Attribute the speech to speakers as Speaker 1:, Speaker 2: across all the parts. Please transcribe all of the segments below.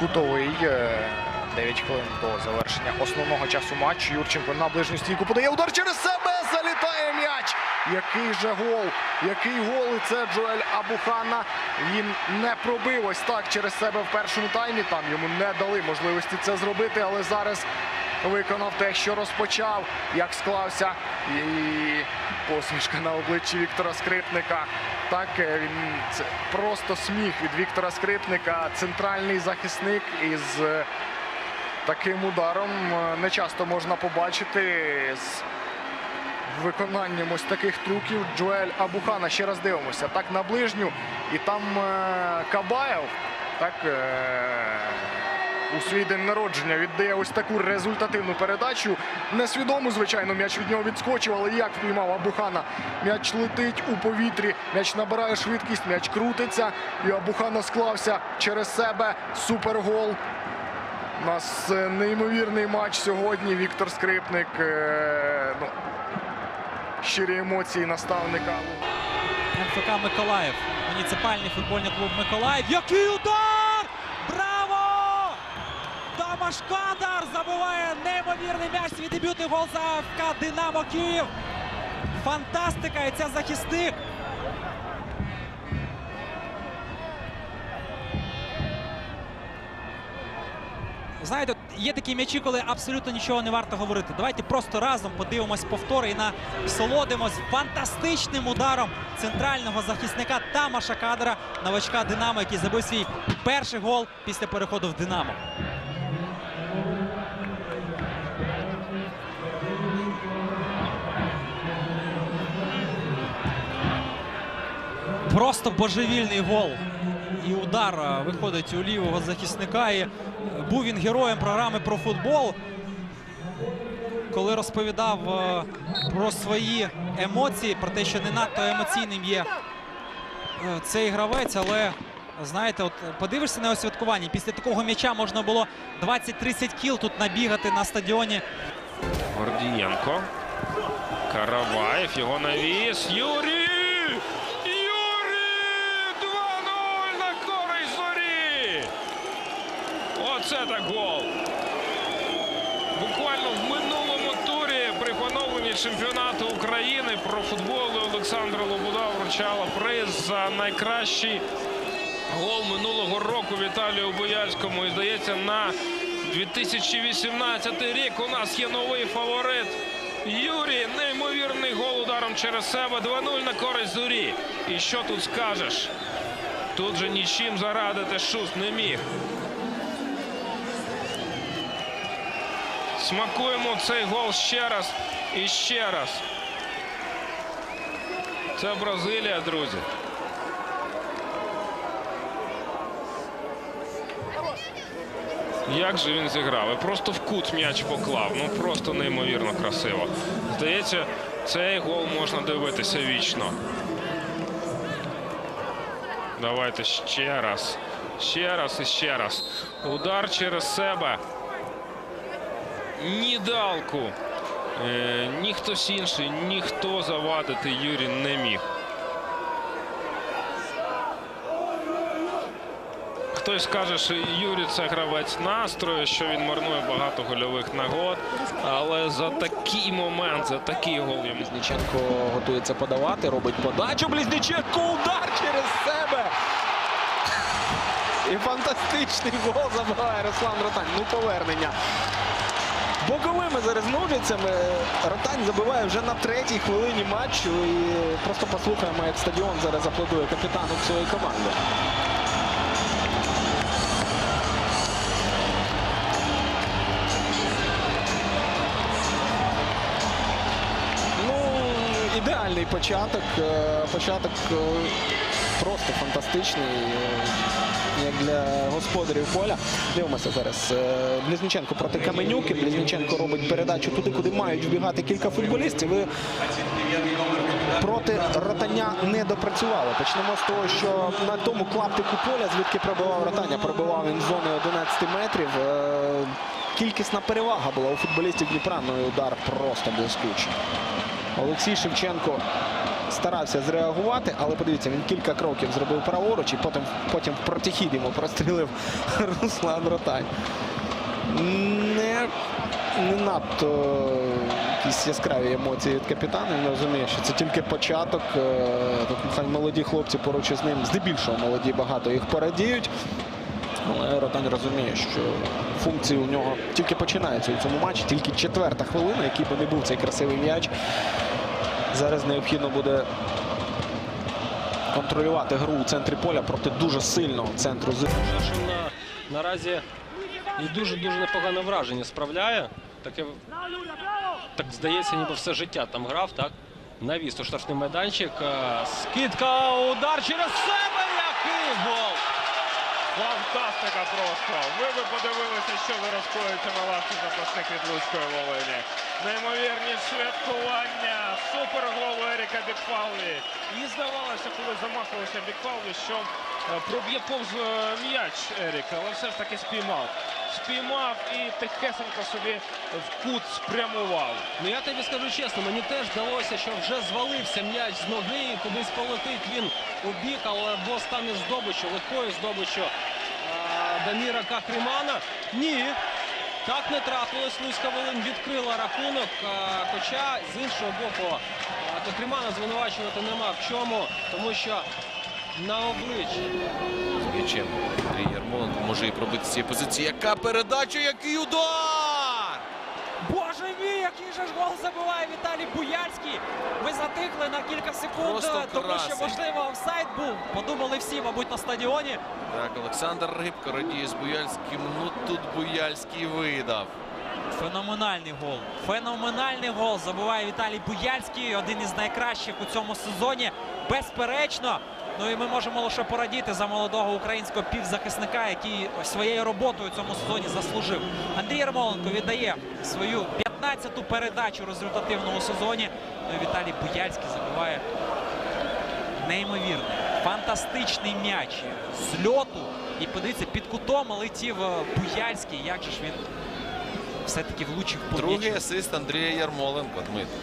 Speaker 1: кутовий. Е, 9 хвилин до завершення основного часу матчу. Юрченко на ближню стійку подає удар через себе. Залітає м'яч. Який же гол? Який гол? І це Джоель Абухана. Він не пробив ось так через себе в першому таймі. Там йому не дали можливості це зробити, але зараз виконав те, що розпочав, як склався. І посмішка на обличчі Віктора Скрипника. Так, е, він це просто сміх від Віктора Скрипника. Центральний захисник із е, таким ударом е, не часто можна побачити з виконанням ось таких трюків Джоель Абухана. Ще раз дивимося. Так на ближню. І там Кабаєв. Так. У свій день народження віддає ось таку результативну передачу. Несвідомо, звичайно, м'яч від нього відскочив, але як впіймав Абухана. М'яч летить у повітрі, м'яч набирає швидкість, м'яч крутиться. І Абухана склався через себе. Супергол. У нас е, неймовірний матч сьогодні. Віктор Скрипник. е, Ну, щирі емоції наставника.
Speaker 2: МФК Миколаїв. Муніципальний футбольний клуб Миколаїв. Який удар! Браво! Тамаш Кадар неймовірний м'яч. Свій дебютний гол за ФК Динамо Київ. Фантастика! І це захисник. Знаєте, є такі м'ячі, коли абсолютно нічого не варто говорити. Давайте просто разом подивимось повтори і насолодимось фантастичним ударом центрального захисника Тамаша Кадра, новачка Динамо, який забив свій перший гол після переходу в Динамо. Просто божевільний гол. І удар е, виходить у лівого захисника. І е, був він героєм програми про футбол. Коли розповідав е, про свої емоції, про те, що не надто емоційним є цей гравець, але знаєте, от подивишся на його святкування. Після такого м'яча можна було 20-30 кіл тут набігати на стадіоні.
Speaker 3: Гордієнко. Караваєв, його навіс. Юрій! 2-0 на користь зорі! Оце так гол! Буквально в минулому турі при поновленні чемпіонату України про футбол Олександра Лобуда вручала приз за найкращий гол минулого року Віталію Бояльському. І здається, на 2018 рік у нас є новий фаворит. Юрій, неймовірний гол ударом через себе. 2-0 на користь зорі. І що тут скажеш? Тут же нічим зарадити Шус не міг. Смакуємо цей гол ще раз і ще раз. Це Бразилія, друзі. Як же він зіграв? І просто в кут м'яч поклав. Ну просто неймовірно красиво. Здається, цей гол можна дивитися вічно. Давайте ще раз. Ще раз і ще раз. Удар через себе. Ні далку. Е, ні інший, ніхто завадити Юрій не міг. Хтось скаже, що Юрій це гравець настрою, що він марнує багато гольових нагод. Але за такий момент, за такий гол йому
Speaker 4: Близніченко готується подавати, робить подачу. Близніченко удар через себе. І фантастичний гол забиває Руслан Ротань. Ну, повернення. Боковими зараз ножицями Ротань забиває вже на третій хвилині матчу. І просто послухаємо, як стадіон зараз аплодує капітану своєї команди. Ну, ідеальний початок. Е, Початок е, просто фантастичний. Як для господарів поля. Дивимося зараз. е, Близніченко проти Каменюки. Близніченко робить передачу туди, куди мають вбігати кілька футболістів. Проти ротання не допрацювали. Почнемо з того, що на тому клаптику поля, звідки пробивав ротання, пробивав він з зони 11 метрів. Е, Кількісна перевага була у футболістів Дніпра, ну і удар просто блискучий. Олексій Шевченко старався зреагувати, але подивіться, він кілька кроків зробив праворуч і потім, потім в протихід йому прострілив Руслан Ротань. Не, не надто якісь яскраві емоції від капітана. Він розуміє, що це тільки початок. Е, Тут молоді хлопці поруч із ним, здебільшого молоді багато їх порадіють. Але Ротань розуміє, що функції у нього тільки починаються у цьому матчі, тільки четверта хвилина, який би не був цей красивий м'яч. Зараз необхідно буде контролювати гру у центрі поля проти дуже сильного центру
Speaker 5: на, наразі і дуже-дуже непогане враження справляє. Таке, так здається, ніби все життя там грав, так? Навіс у штрафний майданчик. Е, Скидка, удар через себе. Який гол!
Speaker 3: Фантастика просто. Ви би подивилися, що ви коїться на лавці запасних від Луцької Волині. Неймовірні святкування. Супергол Еріка Бікфаулі. І здавалося, коли замахувався Бікфаулі, що проб'є повз е, м'яч Еріка, але все ж таки спіймав. Спіймав і тихесенько собі в кут спрямував.
Speaker 5: Ну я тобі скажу чесно, мені теж здалося, що вже звалився м'яч з ноги і кудись полетить він у бік, але або стане здобиччю, легкою здобиччю а, Даміра Кахрімана. Ні. Так не трапилось. Луцька Волинь відкрила рахунок. Хоча з іншого боку Кахрімана звинувачувати нема в чому, тому що на обличчі
Speaker 6: з м'ячем. Андрій Ярмоленко може і пробити з цієї позиції. Яка передача, який удар!
Speaker 2: Боже мій, який же ж гол забиває Віталій Буяльський. Ми затихли на кілька секунд,
Speaker 6: Просто
Speaker 2: тому що, можливо, офсайд був. Подумали всі, мабуть, на стадіоні.
Speaker 6: Так, Олександр Рибко радіє з Буяльським. Ну тут Буяльський видав.
Speaker 2: Феноменальний гол. Феноменальний гол забиває Віталій Буяльський. Один із найкращих у цьому сезоні. Безперечно. Ну і ми можемо лише порадіти за молодого українського півзахисника, який своєю роботою цьому сезоні заслужив. Андрій Ярмоленко віддає свою 15-ту передачу результативному сезоні. Ну і Віталій Буяльський забиває неймовірний, фантастичний м'яч з льоту. І подивіться, під кутом летів е, Буяльський. Як же ж він все-таки влучив по
Speaker 6: Другий асист Андрія Ярмоленко. Дмитро.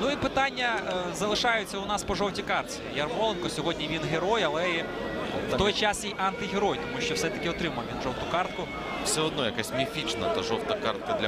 Speaker 2: Ну і питання е, залишаються у нас по жовтій картці. Ярмоленко сьогодні він герой, але і в той час і антигерой, тому що все-таки отримав він жовту картку.
Speaker 6: Все одно якась міфічна та жовта картка для